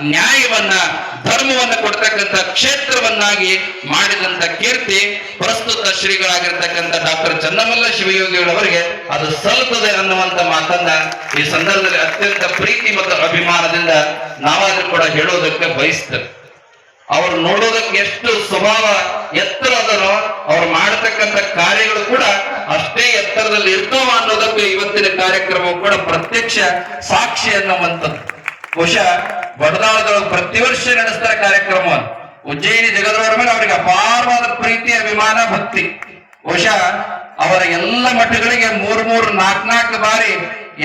ನ್ಯಾಯವನ್ನ, ಧರ್ಮವನ್ನ ಕೊಡ್ತಕ್ಕಂಥ ಕ್ಷೇತ್ರವನ್ನಾಗಿ ಮಾಡಿದಂತ ಕೀರ್ತಿ ಪ್ರಸ್ತುತ ಶ್ರೀಗಳಾಗಿರ್ತಕ್ಕಂಥ ಡಾಕ್ಟರ್ ಚನ್ನಮಲ್ಲ ಶಿವಯೋಗಿಗಳವರಿಗೆ ಅದು ಸಲ್ಲುತ್ತದೆ ಅನ್ನುವಂತ ಮಾತನ್ನ ಈ ಸಂದರ್ಭದಲ್ಲಿ ಅತ್ಯಂತ ಪ್ರೀತಿ ಮತ್ತು ಅಭಿಮಾನದಿಂದ ನಾವಾದ್ರೂ ಕೂಡ ಹೇಳೋದಕ್ಕೆ ಬಯಸ್ತೇವೆ. ಅವರು ನೋಡೋದಕ್ಕೆ ಎಷ್ಟು ಸ್ವಭಾವ ಎತ್ತರ ಅದನೋ ಅವ್ರು ಮಾಡತಕ್ಕಂಥ ಕಾರ್ಯಗಳು ಕೂಡ ಅಷ್ಟೇ ಎತ್ತರದಲ್ಲಿ ಇರ್ತಾವ ಅನ್ನೋದಕ್ಕೆ ಇವತ್ತಿನ ಕಾರ್ಯಕ್ರಮವು ಕೂಡ ಪ್ರತ್ಯಕ್ಷ ಸಾಕ್ಷಿ ಅನ್ನುವಂಥದ್ದು. ಬಹುಶಃ ಬಡದಾಳದೊಳಗೆ ಪ್ರತಿ ವರ್ಷ ನಡೆಸ್ತಾರೆ ಕಾರ್ಯಕ್ರಮವನ್ನು ಉಜ್ಜಯಿನಿ ಜಗದವರ ಮೇಲೆ ಅವರಿಗೆ ಅಪಾರವಾದ ಪ್ರೀತಿ, ಅಭಿಮಾನ, ಭಕ್ತಿ. ಬಹುಶಃ ಅವರ ಎಲ್ಲ ಮಠಗಳಿಗೆ ಮೂರ್, ಮೂರು, ನಾಲ್ಕ್, ನಾಲ್ಕು ಬಾರಿ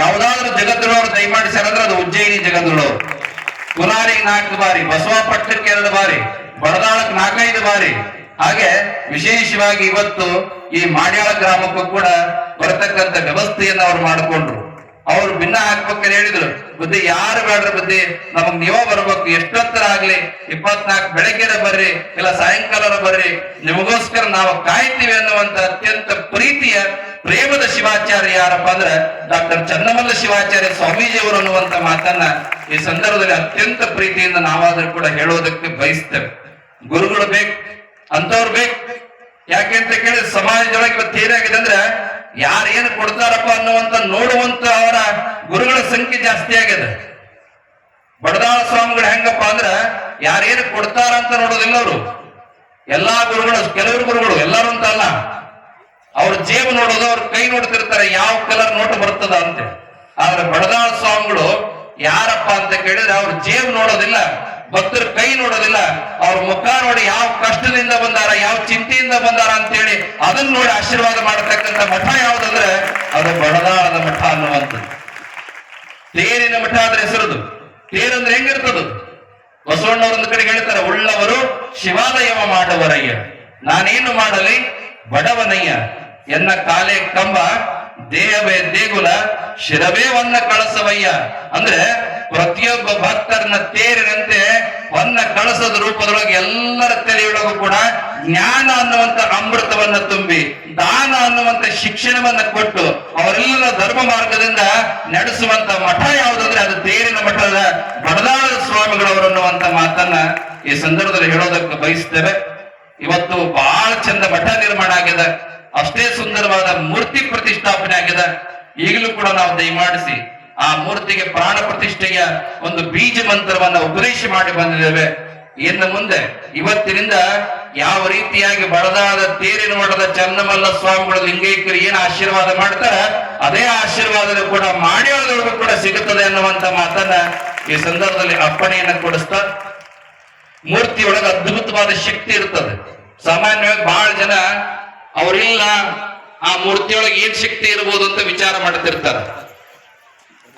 ಯಾವ್ದಾದ್ರು ಜಗದ್ಗುರವರು ದಯಮಾಡಿಸ್ಯಾರಂದ್ರೆ ಅದು ಉಜ್ಜಯಿನಿ ಜಗದ್ರವರು. ಕುಲಾರಿಗೆ ನಾಲ್ಕು ಬಾರಿ ಬಸವಪಟ್ಟಣಕ್ಕೆ ಎರಡು ಬಾರಿ, ಬಡದಾಳಕ್ಕೆ ನಾಲ್ಕೈದು ಬಾರಿ. ಹಾಗೆ ವಿಶೇಷವಾಗಿ ಇವತ್ತು ಈ ಮಾಡ್ಯಾಳ ಗ್ರಾಮಕ್ಕೂ ಕೂಡ ಬರತಕ್ಕಂತ ವ್ಯವಸ್ಥೆಯನ್ನು ಅವ್ರು ಮಾಡಿಕೊಂಡ್ರು. ಅವ್ರು ಭಿನ್ನ ಹಾಕ್ಬೇಕು ಹೇಳಿದ್ರು. ಬುದ್ಧಿ ಯಾರು ಬೇಡ್ರ ಬುದ್ಧಿ? ನಮಗ್ ನೀವ ಬರ್ಬೇಕು. ಎಷ್ಟೊತ್ತರ ಆಗ್ಲಿ? ಇಪ್ಪತ್ನಾಲ್ಕು ಬೆಳಗ್ಗೆರ ಬರ್ರಿ, ಇಲ್ಲ ಸಾಯಂಕಾಲ ಬರ್ರಿ. ನಿಮಗೋಸ್ಕರ ನಾವು ಕಾಯ್ತೀವಿ ಅನ್ನುವಂತ ಅತ್ಯಂತ ಪ್ರೀತಿಯ, ಪ್ರೇಮದ ಶಿವಾಚಾರ್ಯ ಯಾರಪ್ಪ ಅಂದ್ರೆ ಡಾಕ್ಟರ್ ಚನ್ನಮಲ್ಲ ಶಿವಾಚಾರ್ಯ ಸ್ವಾಮೀಜಿಯವರು ಅನ್ನುವಂತ ಮಾತನ್ನ ಈ ಸಂದರ್ಭದಲ್ಲಿ ಅತ್ಯಂತ ಪ್ರೀತಿಯಿಂದ ನಾವಾದ್ರೂ ಕೂಡ ಹೇಳೋದಕ್ಕೆ ಬಯಸ್ತೇವೆ. ಗುರುಗಳು ಬೇಕು ಅಂತವ್ರು ಬೇಕು. ಯಾಕೆ ಅಂತ ಕೇಳಿದ್ರೆ ಸಮಾಜದೊಳಗೆ ಇವತ್ತು ಏನಾಗಿದೆ ಅಂದ್ರೆ ಯಾರು ಏನು ಕೊಡ್ತಾರಪ್ಪ ಅನ್ನುವಂತ ನೋಡುವಂತ ಅವರ ಗುರುಗಳ ಸಂಖ್ಯೆ ಜಾಸ್ತಿ ಆಗ್ಯದ ಬಡದಾಳ ಸ್ವಾಮಿಗಳು ಹೆಂಗಪ್ಪ ಅಂದ್ರ ಯಾರೇನು ಕೊಡ್ತಾರ ಅಂತ ನೋಡೋದಿಲ್ಲ ಅವರು. ಎಲ್ಲಾ ಗುರುಗಳು, ಕೆಲವರು ಗುರುಗಳು, ಎಲ್ಲರೂ ಅಂತ ಅಲ್ಲ ಅವ್ರ ಜೇಬು ನೋಡೋದು, ಅವ್ರ ಕೈ ನೋಡ್ತಿರ್ತಾರೆ, ಯಾವ ಕಲರ್ ನೋಟ್ ಬರ್ತದ ಅಂತ. ಆದ್ರೆ ಬಡದಾಳ ಸ್ವಾಮಿಗಳು ಯಾರಪ್ಪ ಅಂತ ಕೇಳಿದ್ರೆ ಅವ್ರ ಜೇಬು ನೋಡೋದಿಲ್ಲ. ಭಕ್ತರ ಕೈ ನೋಡೋದಿಲ್ಲ. ಅವ್ರ ಮುಖ ನೋಡಿ ಯಾವ ಕಷ್ಟದಿಂದ ಬಂದಾರ, ಯಾವ ಚಿಂತೆಯಿಂದ ಬಂದಾರ ಅಂತೇಳಿ ಅದನ್ನ ನೋಡಿ ಆಶೀರ್ವಾದ ಮಾಡತಕ್ಕಂಥ ಮಠ ಯಾವ್ದಂದ್ರೆ ಅದು ಬಡದಾಳದ ಮಠ ಅನ್ನುವಂಥದ್ದು. ತೇರಿನ ಮಠ ಆದ್ರೆ ಹೆಸರುದು. ತೇರಂದ್ರೆ ಹೆಂಗಿರ್ತದು? ಬಸವಣ್ಣವ್ರ ಒಂದು ಕಡೆ ಹೇಳ್ತಾರೆ, ಉಳ್ಳವರು ಶಿವಾಲಯವ ಮಾಡುವರಯ್ಯ. ನಾನೇನು ಮಾಡಲಿ? ಬಡವನಯ್ಯ. ಎನ್ನ ಕಾಲೆ ಕಂಬ, ದೇಹವೇ ದೇಗುಲ, ಶಿರವೇ ವನ್ನ ಕಳಸವಯ್ಯ. ಅಂದ್ರೆ ಪ್ರತಿಯೊಬ್ಬ ಭಕ್ತರನ್ನ ತೇರಿನಂತೆ ವನ್ನ ಕಳಸದ ರೂಪದೊಳಗೆ ಎಲ್ಲರ ತಲೆಯೊಳಗೂ ಕೂಡ ಜ್ಞಾನ ಅನ್ನುವಂತ ಅಮೃತವನ್ನ ತುಂಬಿ, ದಾನ ಅನ್ನುವಂತ ಶಿಕ್ಷಣವನ್ನ ಕೊಟ್ಟು ಅವರೆಲ್ಲ ಧರ್ಮ ಮಾರ್ಗದಿಂದ ನಡೆಸುವಂತ ಮಠ ಯಾವುದಂದ್ರೆ ಅದು ತೇರಿನ ಮಠದ ಬಡದಾಳ ಸ್ವಾಮಿಗಳವರು ಅನ್ನುವಂತ ಮಾತನ್ನ ಈ ಸಂದರ್ಭದಲ್ಲಿ ಹೇಳೋದಕ್ಕೆ ಬಯಸ್ತೇವೆ. ಇವತ್ತು ಬಹಳ ಚಂದ ಮಠ ನಿರ್ಮಾಣ ಆಗಿದೆ. ಅಷ್ಟೇ ಸುಂದರವಾದ ಮೂರ್ತಿ ಪ್ರತಿಷ್ಠಾಪನೆ ಆಗಿದೆ. ಈಗಲೂ ಕೂಡ ನಾವು ದಯಮಾಡಿಸಿ ಆ ಮೂರ್ತಿಗೆ ಪ್ರಾಣ ಪ್ರತಿಷ್ಠೆಯ ಒಂದು ಬೀಜ ಮಂತ್ರವನ್ನ ಉಪದೇಶ ಮಾಡಿ ಬಂದಿದ್ದೇವೆ. ಇನ್ನು ಮುಂದೆ ಇವತ್ತಿನಿಂದ ಯಾವ ರೀತಿಯಾಗಿ ಬಡದಾದ ತೇರಿನ ಮಠದ ಚನ್ನಮಲ್ಲ ಸ್ವಾಮಿಗಳು ಲಿಂಗೈಕ್ಯರು ಏನು ಆಶೀರ್ವಾದ ಮಾಡ್ತಾರ, ಅದೇ ಆಶೀರ್ವಾದ ಕೂಡ ಮಾಡಿ ಕೂಡ ಸಿಗುತ್ತದೆ ಅನ್ನುವಂತ ಮಾತನ್ನ ಈ ಸಂದರ್ಭದಲ್ಲಿ ಅಪ್ಪಣೆಯನ್ನು ಕೊಡಿಸ್ತಾ, ಮೂರ್ತಿಯೊಳಗೆ ಅದ್ಭುತವಾದ ಶಕ್ತಿ ಇರ್ತದೆ. ಸಾಮಾನ್ಯವಾಗಿ ಬಹಳ ಜನ ಅವರಿಲ್ಲ, ಆ ಮೂರ್ತಿಯೊಳಗೆ ಏನ್ ಶಕ್ತಿ ಇರ್ಬೋದು ಅಂತ ವಿಚಾರ ಮಾಡ್ತಿರ್ತಾರೆ.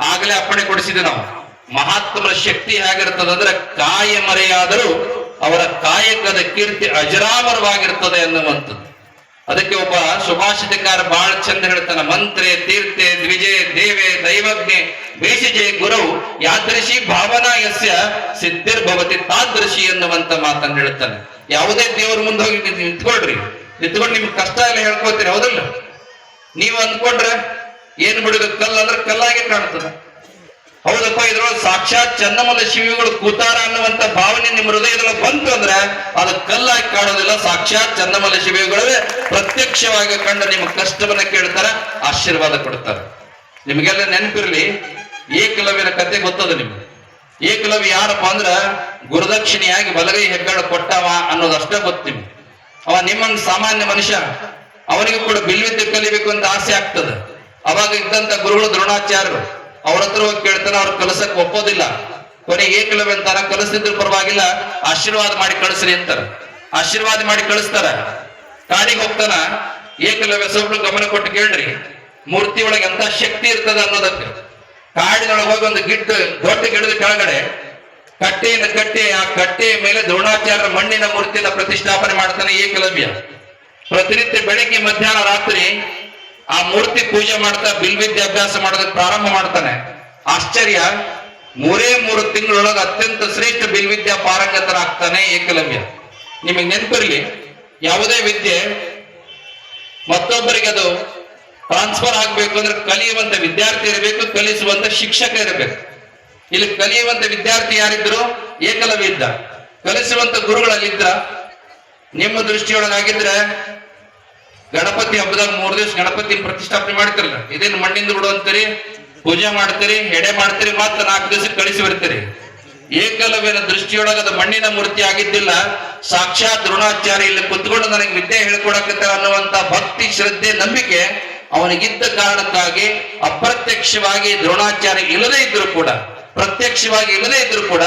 ಆಗಲೇ ಅಪ್ಪಣೆ ಕೊಡಿಸಿದೆ ನಾವು. ಮಹಾತ್ಮರ ಶಕ್ತಿ ಹೇಗಿರ್ತದೆ ಅಂದ್ರೆ ಕಾಯ ಮರೆಯಾದರೂ ಅವರ ಕಾಯಕದ ಕೀರ್ತಿ ಅಜರಾಮರವಾಗಿರ್ತದೆ ಅನ್ನುವಂಥದ್ದು. ಅದಕ್ಕೆ ಒಬ್ಬ ಸುಭಾಷಿತಕಾರ ಬಹಳ ಚಂದ ಹೇಳ್ತಾನೆ, ಮಂತ್ರೆ ತೀರ್ಥೆ ದ್ವಿಜೆ, ದೇವೆ, ದೈವಜ್ಞೆ ಬೇಸಿಜೆ ಗುರು, ಯಾದೃಶಿ ಭಾವನಾ ಯಸ್ಯ ಸಿದ್ಧಿರ್ಭವತಿ ತಾದೃಶಿ ಎನ್ನುವಂತ ಮಾತನ್ನು ಹೇಳ್ತಾನೆ. ಯಾವುದೇ ದೇವ್ರ ಮುಂದೆ ಹೋಗಿ ನಿಂತ್- ನಿಂತ್ಕೊಳ್ರಿ. ನಿಂತ್ಕೊಂಡು ನಿಮ್ಗೆ ಕಷ್ಟ ಎಲ್ಲ ಹೇಳ್ಕೊತೀರಿ ಹೌದಲ್ಲ? ನೀವು ಅಂದ್ಕೊಂಡ್ರೆ ಏನ್ ಬಿಡುಗ ಕಲ್ಲು ಅಂದ್ರೆ ಕಲ್ಲಾಗಿ ಕಾಣ್ತದ. ಹೌದಪ್ಪ, ಇದ್ರೊಳಗೆ ಸಾಕ್ಷಾತ್ ಚಂದಮಲ್ಲ ಶಿವಿಗಳು ಕೂತಾರ ಅನ್ನುವಂತ ಭಾವನೆ ನಿಮ್ಮ ಹೃದಯದೊಳಗೆ ಬಂತು ಅಂದ್ರೆ ಅದು ಕಲ್ಲಾಗಿ ಕಾಣೋದಿಲ್ಲ, ಸಾಕ್ಷಾತ್ ಚಂದಮಲ್ಲ ಶಿವಿಗಳೇ ಪ್ರತ್ಯಕ್ಷವಾಗಿ ಕಂಡು ನಿಮ್ಮ ಕಷ್ಟವನ್ನ ಕೇಳ್ತಾರ, ಆಶೀರ್ವಾದ ಕೊಡ್ತಾರ. ನಿಮಗೆಲ್ಲ ನೆನಪಿರ್ಲಿ, ಏಕಲವ್ಯನ ಕತೆ ಗೊತ್ತದ ನಿಮ್ಗೆ? ಏಕಲವ್ಯ ಯಾರಪ್ಪ ಅಂದ್ರ ಗುರುದಕ್ಷಿಣೆಯಾಗಿ ಬಲಗೈ ಹೆಗ್ಗಾಡ ಕೊಟ್ಟವ ಅನ್ನೋದಷ್ಟೇ ಗೊತ್ತಿ ಅವ ನಿಮ್ಮ ಸಾಮಾನ್ಯ ಮನುಷ್ಯ. ಅವನಿಗೂ ಕೂಡ ಬಿಲ್ವಿದ್ಯೆ ಕಲಿಬೇಕು ಅಂತ ಆಸೆ ಆಗ್ತದೆ. ಅವಾಗ ಇದ್ದಂತ ಗುರುಗಳು ದ್ರೋಣಾಚಾರ್ಯರು, ಅವ್ರ ಹತ್ರ ಹೋಗಿ ಕೇಳ್ತಾನೆ, ಅವ್ರ ಕಲಸಕ್ ಒಪ್ಪೋದಿಲ್ಲ. ಕೊನೆಗೆ ಏಕಲವ್ಯ ಅಂತಾರ, ಕಲಿಸಿದ್ರು ಪರವಾಗಿಲ್ಲ, ಆಶೀರ್ವಾದ ಮಾಡಿ ಕಳಿಸ್ರಿ ಅಂತಾರ. ಆಶೀರ್ವಾದ ಮಾಡಿ ಕಳಿಸ್ತಾರ. ಕಾಡಿಗೆ ಹೋಗ್ತಾನ ಏಕಲವ್ಯ ಸ್ವಲ್ಪ ಗಮನ ಕೊಟ್ಟು ಕೇಳ್ರಿ. ಮೂರ್ತಿ ಒಳಗೆ ಎಂತ ಶಕ್ತಿ ಇರ್ತದ ಅನ್ನೋದಕ್ಕೆ. ಕಾಡಿನೊಳಗೆ ಹೋಗಿ ಒಂದು ಗಿಡ್ಡ, ದೊಡ್ಡ ಗಿಡದ ಕೆಳಗಡೆ ಕಟ್ಟೆಯನ್ನು ಕಟ್ಟಿ, ಆ ಕಟ್ಟೆಯ ಮೇಲೆ ದ್ರೋಣಾಚಾರ್ಯರ ಮಣ್ಣಿನ ಮೂರ್ತಿಯನ್ನ ಪ್ರತಿಷ್ಠಾಪನೆ ಮಾಡ್ತಾನೆ ಏಕಲವ್ಯ. ಪ್ರತಿನಿತ್ಯ ಬೆಳಗ್ಗೆ, ಮಧ್ಯಾಹ್ನ, ರಾತ್ರಿ ಆ ಮೂರ್ತಿ ಪೂಜೆ ಮಾಡ್ತಾ ಬಿಲ್ ವಿದ್ಯಾಭ್ಯಾಸ ಮಾಡೋದಕ್ಕೆ ಪ್ರಾರಂಭ ಮಾಡ್ತಾನೆ. ಆಶ್ಚರ್ಯ. ಮೂರೇ ಮೂರು ತಿಂಗಳೊಳಗೆ ಅತ್ಯಂತ ಶ್ರೇಷ್ಠ ಬಿಲ್ವಿದ್ಯಾ ಪಾರಂಗತರಾಗ್ತಾನೆ ಏಕಲವ್ಯ. ನಿಮಗೆ ನೆನಪಿರಲಿ, ಯಾವುದೇ ವಿದ್ಯೆ ಮತ್ತೊಬ್ಬರಿಗೆ ಅದು ಟ್ರಾನ್ಸ್ಫರ್ ಆಗ್ಬೇಕು ಅಂದ್ರೆ ಕಲಿಯುವಂತ ವಿದ್ಯಾರ್ಥಿ ಇರಬೇಕು, ಕಲಿಸುವಂತ ಶಿಕ್ಷಕ ಇರಬೇಕು. ಇಲ್ಲಿ ಕಲಿಯುವಂತ ವಿದ್ಯಾರ್ಥಿ ಯಾರಿದ್ರು? ಏಕಲವ್ಯ ಇದ್ದ. ಕಲಿಸುವಂತ ಗುರುಗಳಲ್ಲಿದ್ರ ನಿಮ್ಮ ದೃಷ್ಟಿಯೊಳಗಾಗಿದ್ರೆ ಗಣಪತಿ ಹಬ್ಬದಾಗ ಮೂರ್ ದಿವಸ ಗಣಪತಿ ಪ್ರತಿಷ್ಠಾಪನೆ ಮಾಡ್ತಿರಲ್ಲ, ಇದೇನು ಮಣ್ಣಿಂದ ಬಿಡುವಂತೀರಿ ಪೂಜೆ ಮಾಡ್ತೀರಿ ಎಡೆ ಮಾಡ್ತೀರಿ ಮತ್ತ ನಾಲ್ಕು ದಿವಸ ಕಳಿಸಿ ಬರ್ತೀರಿ ಏಕಲವ್ಯನ ದೃಷ್ಟಿಯೊಳಗ ಅದು ಮಣ್ಣಿನ ಮೂರ್ತಿ ಆಗಿದ್ದಿಲ್ಲ, ಸಾಕ್ಷಾತ್ ದ್ರೋಣಾಚಾರ್ಯ ಇಲ್ಲಿ ಕುತ್ಕೊಂಡು ನನಗೆ ವಿದ್ಯೆ ಹೇಳ್ಕೊಡಕತ್ತ ಅನ್ನುವಂತ ಭಕ್ತಿ, ಶ್ರದ್ಧೆ, ನಂಬಿಕೆ ಅವನಿಗಿದ್ದ ಕಾರಣಕ್ಕಾಗಿ ಅಪ್ರತ್ಯಕ್ಷವಾಗಿ ದ್ರೋಣಾಚಾರ್ಯ ಇಲ್ಲದೇ ಇದ್ರು ಕೂಡ ಪ್ರತ್ಯಕ್ಷವಾಗಿ ಇಲ್ಲದೇ ಇದ್ರು ಕೂಡ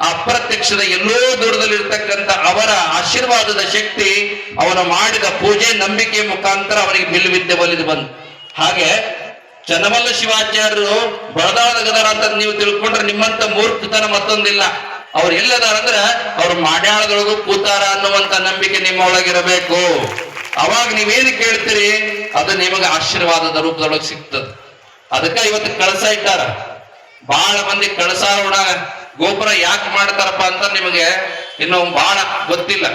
ಅಪ್ರತ್ಯಕ್ಷದ ಎಲ್ಲೋ ದೂರದಲ್ಲಿರ್ತಕ್ಕಂಥ ಅವರ ಆಶೀರ್ವಾದದ ಶಕ್ತಿ ಅವನು ಮಾಡಿದ ಪೂಜೆ ನಂಬಿಕೆ ಮುಖಾಂತರ ಅವನಿಗೆ ಬಿಲ್ವಿದ್ಯೆ ಒಲಿದು ಬಂತು. ಹಾಗೆ ಚನ್ನಮಲ್ಲ ಶಿವಾಚಾರ್ಯರು ಬಳದಾದ ಗದರ ಅಂತ ನೀವು ತಿಳ್ಕೊಂಡ್ರೆ ನಿಮ್ಮಂತ ಮೂರ್ಖತನ ಮತ್ತೊಂದಿಲ್ಲ. ಅವ್ರು ಎಲ್ಲದಾರ ಅಂದ್ರೆ ಅವ್ರ ಮಾಡ್ಯಾಳದೊಳಗೂ ಕೂತಾರ ಅನ್ನುವಂತ ನಂಬಿಕೆ ನಿಮ್ಮ ಒಳಗಿರಬೇಕು. ಅವಾಗ ನೀವೇನು ಕೇಳ್ತೀರಿ? ಅದು ನಿಮಗೆ ಆಶೀರ್ವಾದದ ರೂಪದೊಳಗೆ ಸಿಗ್ತದೆ. ಅದಕ್ಕೆ ಇವತ್ತು ಕಳಸ ಇಟ್ಟಾರ. ಬಹಳ ಮಂದಿ ಕಳಸಾರೋಣ ಗೋಪುರ ಯಾಕೆ ಮಾಡ್ತಾರಪ್ಪ ಅಂತ ನಿಮಗೆ ಇನ್ನು ಬಹಳ ಗೊತ್ತಿಲ್ಲ.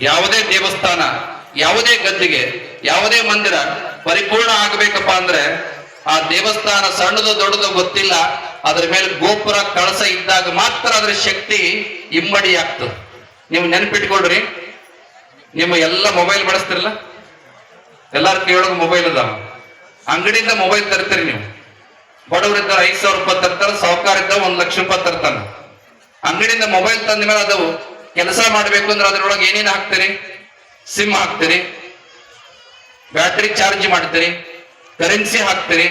ಯಾವುದೇ ದೇವಸ್ಥಾನ, ಯಾವುದೇ ಗದ್ದಿಗೆ, ಯಾವುದೇ ಮಂದಿರ ಪರಿಪೂರ್ಣ ಆಗಬೇಕಪ್ಪ ಅಂದ್ರೆ ಆ ದೇವಸ್ಥಾನ ಸಣ್ಣದು ದೊಡ್ಡದು ಗೊತ್ತಿಲ್ಲ. ಅದ್ರ ಮೇಲೆ ಗೋಪುರ ಕಳಸ ಇದ್ದಾಗ ಮಾತ್ರ ಅದ್ರ ಶಕ್ತಿ ಇಮ್ಮಡಿ ಆಗ್ತದೆ. ನೀವು ನೆನ್ಪಿಟ್ಕೊಳ್ರಿ. ನಿಮ್ಮ ಎಲ್ಲ ಮೊಬೈಲ್ ಬಳಸ್ತಿರಲ್ಲ? ಎಲ್ಲಾರು ಕೇಳೋದು ಮೊಬೈಲ್ ಅದಾವ. ಅಂಗಡಿಯಿಂದ ಮೊಬೈಲ್ ತರ್ತೀರಿ ನೀವು. ಬಡವರಿದ್ದ ಐದ್ ಸಾವಿರ ರೂಪಾಯಿ ತರ್ತಾರ ಸಾವುಕಾರ ಇದ್ದ ಒಂದ್ ಲಕ್ಷ ರೂಪಾಯಿ ತರ್ತಾನ. ಅಂಗಡಿಯಿಂದ ಮೊಬೈಲ್ ತಂದ ಮೇಲೆ ಅದು ಕೆಲಸ ಮಾಡ್ಬೇಕು ಅಂದ್ರೆ ಅದ್ರೊಳಗೆ ಏನೇನು ಹಾಕ್ತೀರಿ? ಸಿಮ್ ಹಾಕ್ತೀರಿ, ಬ್ಯಾಟ್ರಿ ಚಾರ್ಜ್ ಮಾಡ್ತೀರಿ ಕರೆನ್ಸಿ ಹಾಕ್ತೀರಿ,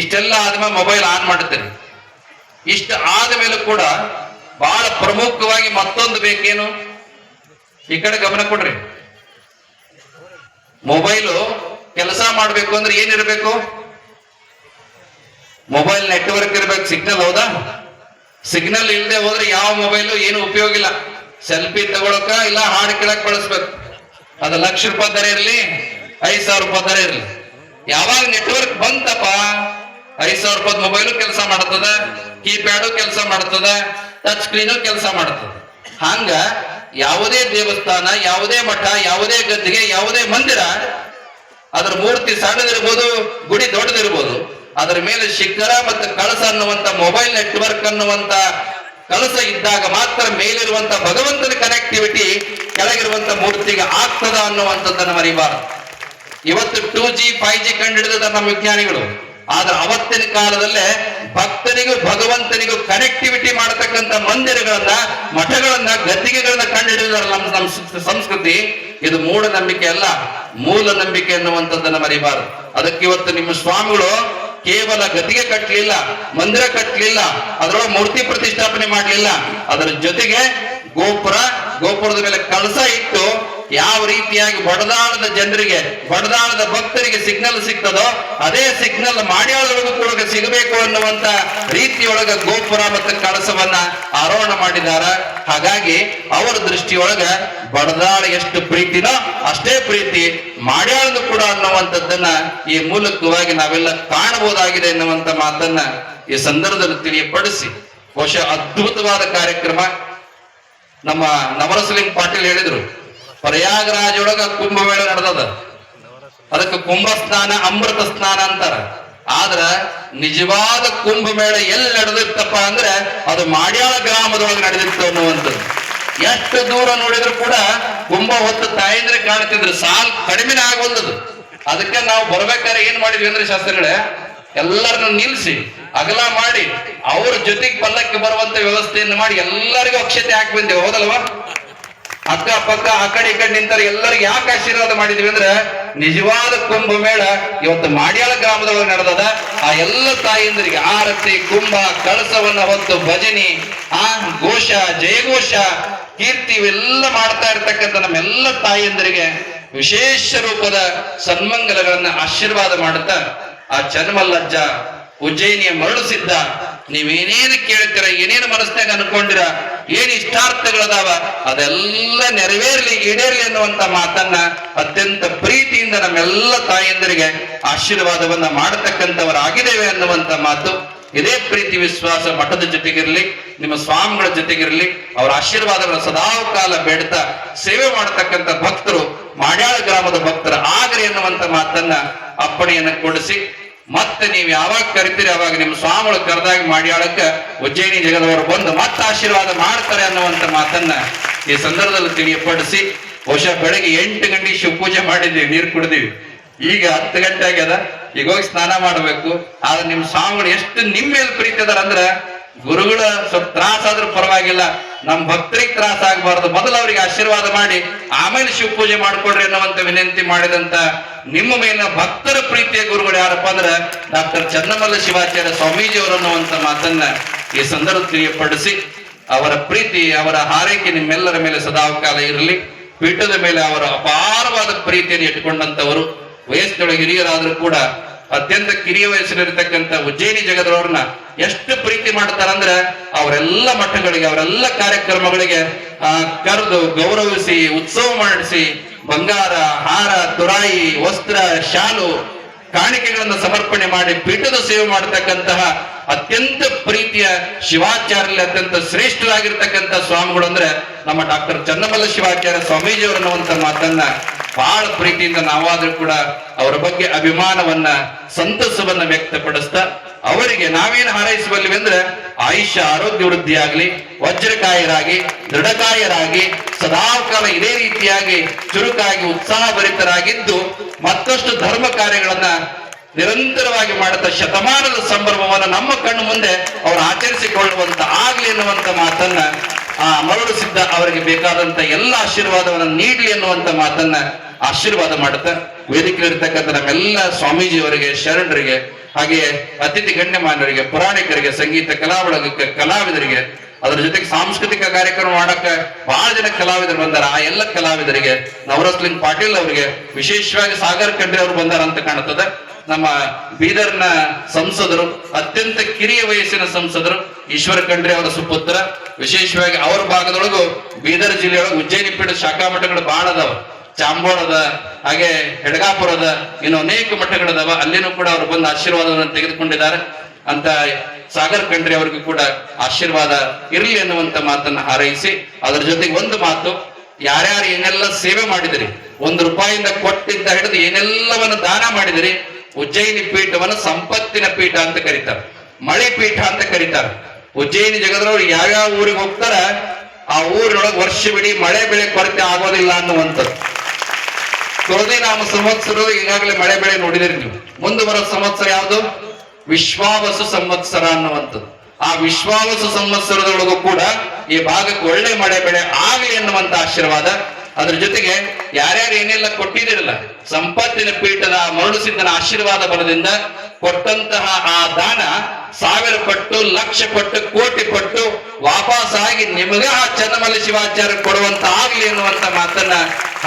ಇಷ್ಟೆಲ್ಲ ಆದ್ಮೇಲೆ ಮೊಬೈಲ್ ಆನ್ ಮಾಡ್ತೀರಿ. ಇಷ್ಟ ಆದ ಮೇಲೆ ಕೂಡ ಬಹಳ ಪ್ರಮುಖವಾಗಿ ಮತ್ತೊಂದು ಬೇಕೇನು? ಈ ಕಡೆ ಗಮನ ಕೊಡ್ರಿ. ಮೊಬೈಲು ಕೆಲಸ ಮಾಡ್ಬೇಕು ಅಂದ್ರೆ ಏನಿರ್ಬೇಕು? ಮೊಬೈಲ್ ನೆಟ್ವರ್ಕ್ ಇರ್ಬೇಕು ಸಿಗ್ನಲ್ ಹೌದಾ? ಸಿಗ್ನಲ್ ಇಲ್ಲದೆ ಹೋದ್ರೆ ಯಾವ ಮೊಬೈಲು ಏನು ಉಪಯೋಗ ಇಲ್ಲ. ಸೆಲ್ಫಿ ತಗೊಳಕ ಇಲ್ಲ, ಹಾಡು ಕೇಳಕ್ ಬಳಸ್ಬೇಕು. ಅದು ಲಕ್ಷ ರೂಪಾಯಿ ದರ ಇರಲಿ, ಐದ್ ಸಾವಿರ ರೂಪಾಯಿ ದರ ಇರಲಿ. ಯಾವಾಗ ನೆಟ್ವರ್ಕ್ ಬಂತಪ್ಪ? ಐದ್ ಸಾವಿರ ರೂಪಾಯಿ ಮೊಬೈಲು ಕೆಲಸ ಮಾಡ್ತದ ಕೀಪ್ಯಾಡು ಕೆಲಸ ಮಾಡ್ತದ ಟಚ್ ಸ್ಕ್ರೀನು ಕೆಲಸ ಮಾಡ್ತದ. ಹಂಗ ಯಾವುದೇ ದೇವಸ್ಥಾನ, ಯಾವುದೇ ಮಠ, ಯಾವುದೇ ಗದ್ದಿಗೆ, ಯಾವುದೇ ಮಂದಿರ, ಅದ್ರ ಮೂರ್ತಿ ಸಣ್ಣದಿರ್ಬೋದು, ಗುಡಿ ದೊಡ್ಡದಿರ್ಬೋದು ಅದರ ಮೇಲೆ ಶಿಖರ ಮತ್ತು ಕಳಸ ಅನ್ನುವಂತ ಮೊಬೈಲ್ ನೆಟ್ವರ್ಕ್ ಅನ್ನುವಂತ ಕಳಸ ಇದ್ದಾಗ ಮಾತ್ರ ಮೇಲಿರುವಂತ ಭಗವಂತನ ಕನೆಕ್ಟಿವಿಟಿ ಕೆಳಗಿರುವಂತ ಮೂರ್ತಿಗೆ ಆಗ್ತದ ಅನ್ನುವಂಥದ್ದನ್ನು ಮರಿಬಾರದು. ಇವತ್ತು ಟೂ ಜಿ ಫೈವ್ ಜಿ ಕಂಡುಹಿಡಿದ ನಮ್ಮ ವಿಜ್ಞಾನಿಗಳು. ಆದ್ರೆ ಅವತ್ತಿನ ಕಾಲದಲ್ಲೇ ಭಕ್ತನಿಗೂ ಭಗವಂತನಿಗೂ ಕನೆಕ್ಟಿವಿಟಿ ಮಾಡತಕ್ಕಂತ ಮಂದಿರಗಳನ್ನ, ಮಠಗಳನ್ನ, ಗದ್ದಿಗೆಗಳನ್ನ ಕಂಡುಹಿಡಿದಾರ ನಮ್ಮ ಸಂಸ್- ಸಂಸ್ಕೃತಿ. ಇದು ಮೂಢನಂಬಿಕೆ ಅಲ್ಲ, ಮೂಲ ನಂಬಿಕೆ ಅನ್ನುವಂಥದ್ದನ್ನ ಮರಿಬಾರದು. ಅದಕ್ಕೆ ಇವತ್ತು ನಿಮ್ಮ ಸ್ವಾಮಿಗಳು ಕೇವಲ ಗದ್ದಿಗೆ ಕಟ್ಟಲಿಲ್ಲ ಮಂದಿರ ಕಟ್ಟಲಿಲ್ಲ ಅದರೊಳಗೆ ಮೂರ್ತಿ ಪ್ರತಿಷ್ಠಾಪನೆ ಮಾಡಲಿಲ್ಲ. ಅದರ ಜೊತೆಗೆ ಗೋಪುರ, ಗೋಪುರದ ಮೇಲೆ ಕಳಸ ಇಟ್ಟು ಯಾವ ರೀತಿಯಾಗಿ ಬಡದಾಳದ ಜನರಿಗೆ, ಬಡದಾಳದ ಭಕ್ತರಿಗೆ ಸಿಗ್ನಲ್ ಸಿಗ್ತದೋ ಅದೇ ಸಿಗ್ನಲ್ ಮಾಡಿಯೊಳಗೂ ಕೂಡ ಸಿಗಬೇಕು ಅನ್ನುವಂತ ರೀತಿಯೊಳಗ ಗೋಪುರ ಮತ್ತು ಕಳಸವನ್ನ ಆರೋಹಣ ಮಾಡಿದಾರ ಹಾಗಾಗಿ ಅವರ ದೃಷ್ಟಿಯೊಳಗ ಬಡದಾಳ ಎಷ್ಟು ಪ್ರೀತಿನೋ ಅಷ್ಟೇ ಪ್ರೀತಿ ಮಾಡ್ಯಾಳದು ಕೂಡ ಅನ್ನುವಂಥದ್ದನ್ನ ಈ ಮೂಲಕವಾಗಿ ನಾವೆಲ್ಲ ಕಾಣಬಹುದಾಗಿದೆ ಎನ್ನುವಂತ ಮಾತನ್ನ ಈ ಸಂದರ್ಭದಲ್ಲಿ ತಿಳಿಯಪಡಿಸಿ. ಬಹುಶಃ ಅದ್ಭುತವಾದ ಕಾರ್ಯಕ್ರಮ. ನಮ್ಮ ನವರಸಲಿಂಗ್ ಪಾಟೀಲ್ ಹೇಳಿದ್ರು ಪ್ರಯಾಗರಾಜ್ ಒಳಗ ಕುಂಭಮೇಳ ನಡೆದದ. ಅದಕ್ಕೆ ಕುಂಭ ಸ್ನಾನ ಅಮೃತ ಸ್ನಾನ ಅಂತಾರ. ಆದ್ರ ನಿಜವಾದ ಕುಂಭಮೇಳ ಎಲ್ಲಿ ನಡೆದಿತ್ತಪ್ಪ ಅಂದ್ರೆ ಅದು ಮಾಡ್ಯಾಳ ಗ್ರಾಮದೊಳಗೆ ನಡೆದಿತ್ತು ಅನ್ನುವಂಥದ್ದು. ಎಷ್ಟು ದೂರ ನೋಡಿದ್ರು ಕೂಡ ಕುಂಭ ಹೊತ್ತು ತಾಯಂದ್ರೆ ಕಾಣ್ತಿದ್ರು, ಸಾಲ್ ಕಡಿಮೆನೇ ಆಗೊಂದದು ಅದಕ್ಕೆ ನಾವು ಬರ್ಬೇಕಾದ್ರೆ ಏನ್ ಮಾಡಿದ್ವಿ ಅಂದ್ರೆ ಶಾಸ್ತ್ರಿಗಳೇ, ಎಲ್ಲರನ್ನು ನಿಲ್ಸಿ ಅಗಲ ಮಾಡಿ ಅವ್ರ ಜೊತೆಗೆ ಪಲ್ಲಕ್ಕೆ ಬರುವಂತ ವ್ಯವಸ್ಥೆಯನ್ನು ಮಾಡಿ ಎಲ್ಲರಿಗೂ ಅಕ್ಷತೆ ಹಾಕಿ ಬಂದೇವೆ, ಹೌದಲ್ವಾ? ಅಕ್ಕ ಪಕ್ಕ ಆ ಕಡೆ ಈ ಕಡೆ ನಿಂತಾರೆ ಎಲ್ಲರಿಗೂ ಯಾಕೆ ಆಶೀರ್ವಾದ ಮಾಡಿದ್ವಿ ಅಂದ್ರೆ ನಿಜವಾದ ಕುಂಭಮೇಳ ಇವತ್ತು ಮಾಡ್ಯಾಳ ಗ್ರಾಮದೊಳಗೆ ನಡೆದದ. ಆ ಎಲ್ಲ ತಾಯಿಂದರಿಗೆ ಆರತಿ, ಕುಂಭ, ಕಳಸವನ್ನ ಹೊತ್ತು ಭಜನಿ, ಆ ಘೋಷ, ಜಯಘೋಷ, ಕೀರ್ತಿ ಇವೆಲ್ಲ ಮಾಡ್ತಾ ಇರ್ತಕ್ಕಂಥ ನಮ್ಮೆಲ್ಲ ತಾಯಿಯಂದರಿಗೆ ವಿಶೇಷ ರೂಪದ ಸನ್ಮಂಗಲಗಳನ್ನ ಆಶೀರ್ವಾದ ಮಾಡುತ್ತಾ ಆ ಚನ್ಮಲ್ಲಜ್ಜ ಉಜ್ಜಯಿನಿಯ ಸಿದ್ಧ. ನೀವೇನೇನು ಕೇಳ್ತೀರ, ಏನೇನು ಮನಸ್ಸಿನಾಗ ಅನ್ಕೊಂಡಿರ, ಏನ್ ಇಷ್ಟಾರ್ಥಗಳದಾವ, ಅದೆಲ್ಲ ನೆರವೇರ್ಲಿ, ಈಡೇರ್ಲಿ ಅನ್ನುವಂತ ಮಾತನ್ನ ಅತ್ಯಂತ ಪ್ರೀತಿಯಿಂದ ನಮ್ಮೆಲ್ಲ ತಾಯಂದರಿಗೆ ಆಶೀರ್ವಾದವನ್ನ ಮಾಡತಕ್ಕಂಥವರಾಗಿದ್ದೇವೆ ಅನ್ನುವಂತ ಮಾತು. ಇದೇ ಪ್ರೀತಿ ವಿಶ್ವಾಸ ಮಠದ ಜೊತೆಗಿರ್ಲಿ, ನಿಮ್ಮ ಸ್ವಾಮಿಗಳ ಜೊತೆಗಿರ್ಲಿ, ಅವರ ಆಶೀರ್ವಾದಗಳ ಸದಾಕಾಲ ಬೇಡ್ತಾ ಸೇವೆ ಮಾಡತಕ್ಕಂಥ ಭಕ್ತರು, ಮಾಡ್ಯಾಳ ಗ್ರಾಮದ ಭಕ್ತರ ಆಗ್ರಿ ಎನ್ನುವಂತ ಮಾತನ್ನ ಅಪ್ಪಣೆಯನ್ನು ಕೊಡಿಸಿ ಮತ್ತೆ ನೀವು ಯಾವಾಗ ಕರಿತೀರಿ, ಅವಾಗ ನಿಮ್ಮ ಸ್ವಾಮಿಗಳು ಕರೆದಾಗ ಮಾಡ್ಯಾಳಕ್ಕ ಉಜ್ಜಯಿನಿ ಜಗದವರು ಬಂದು ಮತ್ತೆ ಆಶೀರ್ವಾದ ಮಾಡ್ತಾರೆ ಅನ್ನುವಂತ ಮಾತನ್ನ ಈ ಸಂದರ್ಭದಲ್ಲಿ ತಿಳಿಯಪಡಿಸಿ, ಬಹುಶಃ ಬೆಳಗ್ಗೆ ಎಂಟು ಗಂಟೆಗೆ ಶಿವ ಪೂಜೆ ಮಾಡಿದ್ದೀವಿ, ನೀರು ಕುಡಿದೀವಿ. ಈಗ ಹತ್ತು ಗಂಟೆ ಆಗ್ಯದ, ಈಗ ಹೋಗಿ ಸ್ನಾನ ಮಾಡಬೇಕು. ಆದ್ರೆ ನಿಮ್ಮ ಸ್ವಾಮಿಗಳು ಎಷ್ಟು ನಿಮ್ಮ ಮೇಲೆ ಪ್ರೀತಿ ಅದಾರ ಅಂದ್ರ ಗುರುಗಳ ಸ್ವಲ್ಪ ತ್ರಾಸಾದ್ರೂ ಪರವಾಗಿಲ್ಲ. ನಮ್ ಭಕ್ತರಿಗೆ ತ್ರಾಸ ಆಗ್ಬಾರ್ದು. ಮೊದಲು ಅವರಿಗೆ ಆಶೀರ್ವಾದ ಮಾಡಿ, ಆಮೇಲೆ ಶಿವ ಪೂಜೆ ಮಾಡ್ಕೊಡ್ರಿ ಅನ್ನುವಂತ ವಿನಂತಿ ಮಾಡಿದಂತ ನಿಮ್ಮ ಮೇಲಿನ ಭಕ್ತರ ಪ್ರೀತಿಯ ಗುರುಗಳು ಯಾರಪ್ಪ ಅಂದ್ರೆ ಡಾಕ್ಟರ್ ಚನ್ನಮಲ್ಲ ಶಿವಾಚಾರ್ಯ ಸ್ವಾಮೀಜಿ ಅನ್ನುವಂತ ಮಾತನ್ನ ಈ ಸಂದರ್ಭ ತಿಳಿಯಪಡಿಸಿ, ಅವರ ಪ್ರೀತಿ, ಅವರ ಹಾರೈಕೆ ನಿಮ್ಮೆಲ್ಲರ ಮೇಲೆ ಸದಾಕಾಲ ಇರಲಿ. ಪೀಠದ ಮೇಲೆ ಅವರ ಅಪಾರವಾದ ಪ್ರೀತಿಯನ್ನು ಇಟ್ಟುಕೊಂಡಂತವರು, ವಯಸ್ಸಿನೊಳಗೆ ಹಿರಿಯರಾದರೂ ಕೂಡ ಅತ್ಯಂತ ಕಿರಿಯ ವಯಸ್ಸಿನಲ್ಲಿರ್ತಕ್ಕಂಥ ಉಜ್ಜಯಿನಿ ಜಗದವ್ರನ್ನ ಎಷ್ಟು ಪ್ರೀತಿ ಮಾಡ್ತಾರಂದ್ರ ಅವರೆಲ್ಲ ಮಠಗಳಿಗೆ, ಅವರೆಲ್ಲ ಕಾರ್ಯಕ್ರಮಗಳಿಗೆ, ಆ, ಕರೆದು ಗೌರವಿಸಿ, ಉತ್ಸವ ಮಾಡಿಸಿ, ಬಂಗಾರ, ಹಾರ, ತುರಾಯಿ, ವಸ್ತ್ರ, ಶಾಲು, ಕಾಣಿಕೆಗಳನ್ನು ಸಮರ್ಪಣೆ ಮಾಡಿ, ಪೀಠದ ಸೇವೆ ಮಾಡತಕ್ಕಂತಹ ಅತ್ಯಂತ ಪ್ರೀತಿಯ ಶಿವಾಚಾರ್ಯ, ಅತ್ಯಂತ ಶ್ರೇಷ್ಠರಾಗಿರ್ತಕ್ಕಂಥ ಸ್ವಾಮಿಗಳು ಅಂದ್ರೆ ನಮ್ಮ ಡಾಕ್ಟರ್ ಚನ್ನಮಲ್ಲ ಶಿವಾಚಾರ್ಯ ಸ್ವಾಮೀಜಿಯವರು ಅನ್ನುವಂತ ಮಾತನ್ನ ಬಹಳ ಪ್ರೀತಿಯಿಂದ ನಾವಾದ್ರೂ ಕೂಡ ಅವರ ಬಗ್ಗೆ ಅಭಿಮಾನವನ್ನ, ಸಂತಸವನ್ನ ವ್ಯಕ್ತಪಡಿಸ್ತಾ, ಅವರಿಗೆ ನಾವೇನು ಹಾರೈಸಬಲ್ಲಿವೆ ಅಂದ್ರೆ ಆಯುಷ್ಯ ಆರೋಗ್ಯ ವೃದ್ಧಿ ಆಗ್ಲಿ ವಜ್ರಕಾಯರಾಗಿ, ದೃಢಕಾಯರಾಗಿ, ಸದಾಕಾಲ ಇದೇ ರೀತಿಯಾಗಿ ಚುರುಕಾಗಿ, ಉತ್ಸಾಹಭರಿತರಾಗಿದ್ದು, ಮತ್ತಷ್ಟು ಧರ್ಮ ಕಾರ್ಯಗಳನ್ನ ನಿರಂತರವಾಗಿ ಮಾಡುತ್ತಾ, ಶತಮಾನದ ಸಂಭ್ರಮವನ್ನು ನಮ್ಮ ಕಣ್ಣು ಮುಂದೆ ಅವರು ಆಚರಿಸಿಕೊಳ್ಳುವಂತ ಆಗ್ಲಿ ಎನ್ನುವಂತ ಮಾತನ್ನ ಆ ಮರಳು ಸಿದ್ಧ ಅವರಿಗೆ ಬೇಕಾದಂತ ಎಲ್ಲ ಆಶೀರ್ವಾದವನ್ನು ನೀಡಲಿ ಅನ್ನುವಂತ ಮಾತನ್ನ ಆಶೀರ್ವಾದ ಮಾಡುತ್ತಾ. ವೇದಿಕೆಯಲ್ಲಿರ್ತಕ್ಕಂಥ ನಮ್ಮೆಲ್ಲ ಸ್ವಾಮೀಜಿಯವರಿಗೆ, ಶರಣರಿಗೆ, ಹಾಗೆ ಅತಿಥಿ ಗಣ್ಯಮಾನ್ಯರಿಗೆ, ಪುರಾಣಿಕರಿಗೆ, ಸಂಗೀತ ಕಲಾ ಬಳಗಕ್ಕೆ ಕಲಾವಿದರಿಗೆ, ಅದರ ಜೊತೆಗೆ ಸಾಂಸ್ಕೃತಿಕ ಕಾರ್ಯಕ್ರಮ ಮಾಡಕ್ಕೆ ಬಹಳ ಜನ ಕಲಾವಿದರು ಬಂದಾರ. ಆ ಎಲ್ಲ ಕಲಾವಿದರಿಗೆ ನವರಸ್ಲಿಂಗ್ ಪಾಟೀಲ್ ಅವರಿಗೆ, ವಿಶೇಷವಾಗಿ ಸಾಗರ್ ಖಂಡ್ರೆ ಅವರು ಬಂದಾರ ಅಂತ ಕಾಣುತ್ತದೆ. ನಮ್ಮ ಬೀದರ್ನ ಸಂಸದರು, ಅತ್ಯಂತ ಕಿರಿಯ ವಯಸ್ಸಿನ ಸಂಸದರು ಈಶ್ವರ ಖಂಡ್ರೆ ಅವರ ಸುಪುತ್ರ. ವಿಶೇಷವಾಗಿ ಅವರ ಭಾಗದೊಳಗು ಬೀದರ್ ಜಿಲ್ಲೆಯೊಳಗೆ ಉಜ್ಜಯಿನಿ ಪೀಠ ಶಾಖಾ ಮಠಗಳು ಬಹಳ ಅದಾವ. ಚಾಂಬೋಳ ಅದ, ಹಾಗೆ ಹೆಡಗಾಪುರದ ಇನ್ನು ಅನೇಕ ಮಠಗಳದಾವ ಅಲ್ಲಿನೂ ಕೂಡ ಅವರು ಬಂದು ಆಶೀರ್ವಾದವನ್ನು ತೆಗೆದುಕೊಂಡಿದ್ದಾರೆ. ಅಂತ ಸಾಗರ್ ಖಂಡ್ರೆ ಅವರಿಗೂ ಕೂಡ ಆಶೀರ್ವಾದ ಇರಲಿ ಅನ್ನುವಂತ ಮಾತನ್ನ ಹಾರೈಸಿ, ಅದರ ಜೊತೆಗೆ ಒಂದು ಮಾತು, ಯಾರ್ಯಾರು ಏನೆಲ್ಲ ಸೇವೆ ಮಾಡಿದಿರಿ, ಒಂದು ರೂಪಾಯಿಂದ ಕೊಟ್ಟಿದ್ದ ಹಿಡಿದು ಏನೆಲ್ಲವನ್ನು ದಾನ ಮಾಡಿದಿರಿ ಉಜ್ಜಯಿನಿ ಪೀಠವನ್ನು ಸಂಪತ್ತಿನ ಪೀಠ ಅಂತ ಕರೀತಾರೆ. ಮಳೆ ಪೀಠ ಅಂತ ಕರೀತಾರೆ. ಉಜ್ಜಯಿನಿ ಜಗದ್ರವ್ರು ಯಾವ್ಯಾವ ಊರಿಗೆ ಹೋಗ್ತಾರ, ಆ ಊರಿನೊಳಗೆ ಬಿಡಿ ಮಳೆ ಬೆಳೆ ಕೊರತೆ ಆಗೋದಿಲ್ಲ ಅನ್ನುವಂಥದ್ದು. ತುಳದಿ ನಾಮ ಸಂವತ್ಸರ ಈಗಾಗಲೇ ಮಳೆ ಬೆಳೆ ನೋಡಿದಿರಿ ನೀವು. ಮುಂದೆ ಬರೋ ಸಂವತ್ಸರ ಯಾವುದು? ವಿಶ್ವಾವಸು ಸಂವತ್ಸರ ಅನ್ನುವಂಥದ್ದು. ಆ ವಿಶ್ವಾವಸು ಸಂವತ್ಸರದೊಳಗೂ ಕೂಡ ಈ ಭಾಗಕ್ಕೆ ಒಳ್ಳೆ ಮಳೆ ಬೆಳೆ ಆಗಲಿ ಎನ್ನುವಂತ ಆಶೀರ್ವಾದ ಅದ್ರ ಜೊತೆಗೆ ಯಾರ್ಯಾರು ಏನೆಲ್ಲ ಕೊಟ್ಟಿದ್ದಿರಲ್ಲ ಸಂಪತ್ತಿನ ಪೀಠದ ಮರಳು ಸಿದ್ಧನ ಆಶೀರ್ವಾದ ಬಲದಿಂದ ಕೊಟ್ಟಂತಹ ಆ ದಾನ ಸಾವಿರ ಪಟ್ಟು, ಲಕ್ಷ ಪಟ್ಟು, ಕೋಟಿ ಪಟ್ಟು ವಾಪಸ್ ಆಗಿ ನಿಮಗ ಆ ಚನ್ನಮಲ್ಲಿ ಶಿವಾಚಾರ್ಯ ಕೊಡುವಂತ ಆಗ್ಲಿ ಎನ್ನುವಂತ ಮಾತನ್ನ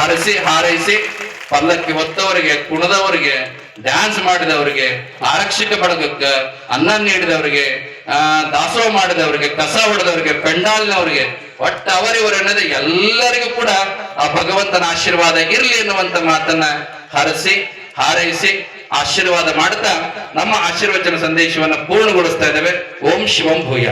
ಹರಸಿ ಹಾರೈಸಿ ಪಲ್ಲಕ್ಕಿ ಹೊತ್ತವರಿಗೆ, ಕುಣದವರಿಗೆ ಡ್ಯಾನ್ಸ್ ಮಾಡಿದವರಿಗೆ ಆರಕ್ಷಕ ಬಳಗಕ್ಕೆ ಅನ್ನ ನೀಡಿದವರಿಗೆ, ಆ, ದಾಸೋಹ ಮಾಡಿದವರಿಗೆ, ಕಸ ಹೊಡೆದವರಿಗೆ, ಪೆಂಡಾಲ್ನವರಿಗೆ, ಒಟ್ಟ ಅವರಿವರು ಎಲ್ಲರಿಗೂ ಕೂಡ ಆ ಭಗವಂತನ ಆಶೀರ್ವಾದ ಇರಲಿ ಎನ್ನುವಂತ ಮಾತನ್ನ ಹರಸಿ, ಹಾರೈಸಿ, ಆಶೀರ್ವಾದ ಮಾಡ್ತಾ ನಮ್ಮ ಆಶೀರ್ವಚನ ಸಂದೇಶವನ್ನ ಪೂರ್ಣಗೊಳಿಸ್ತಾ ಇದ್ದೇವೆ. ಓಂ ಶಿವಂ ಭೂಯ.